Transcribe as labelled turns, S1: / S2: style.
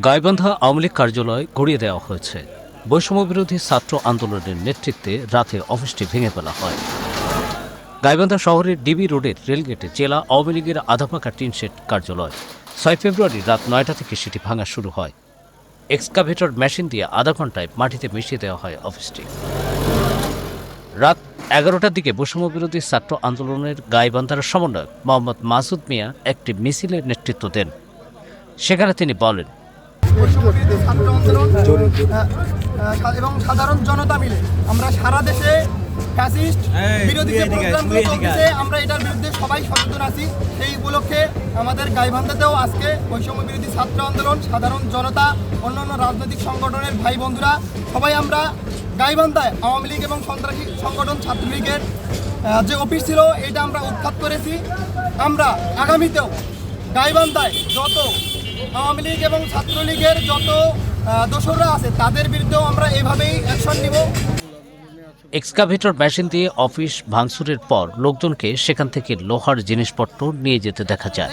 S1: গাইবান্ধা আওয়ামী লীগ কার্যালয় গড়িয়ে দেওয়া হয়েছে। বৈষম্য বিরোধী ছাত্র আন্দোলনের নেতৃত্বে রাতে অফিসটি ভেঙে ফেলা হয়। গাইবান্ধা শহরের ডিবি রোডের রেলগেটে জেলা আওয়ামী লীগের আধাপাকা টিনশেড কার্যালয়। ছয় ফেব্রুয়ারি রাত নয়টা থেকে সেটি ভাঙা শুরু হয়। এক্সকাভেটর মেশিন দিয়ে আধা ঘন্টায় মাটিতে মিশিয়ে দেওয়া হয় অফিসটি। রাত এগারোটার দিকে বৈষম্য বিরোধী ছাত্র আন্দোলনের গাইবান্ধার সমন্বয়ক মোহাম্মদ মাসুদ মিয়া একটি মিছিলের নেতৃত্ব দেন। সেখানে তিনি বলেন
S2: ছাত্র আন্দোলন এবং সাধারণ জনতা মিলে আমরা সারা দেশে ফ্যাসিস্ট বিরোধী যে প্রোগ্রামগুলো চলতেছে আমরা এটার বিরুদ্ধে সবাই সচেতন আছি। সেই উপলক্ষে আমাদের গাইবান্ধাতেও আজকে বৈষম্য বিরোধী ছাত্র আন্দোলন সাধারণ জনতা অন্যান্য রাজনৈতিক সংগঠনের ভাই বন্ধুরা সবাই আমরা গাইবান্ধায় আওয়ামী লীগ এবং সন্ত্রাসী সংগঠন ছাত্রলীগের যে অফিস ছিল এটা আমরা উৎখাত করেছি। আমরা আগামীতেও গাইবান্ধায় যত আওয়ামী লীগ এবং ছাত্রলীগের যত দোষরা দোসররা আছে তাদের বিরুদ্ধেও আমরা এভাবেই অ্যাকশন নিব।
S1: এক্সকাভেটর মেশিন দিয়ে অফিস ভাঙচুরের পর লোকজনকে সেখান থেকে লোহার জিনিসপত্র নিয়ে যেতে দেখা যায়।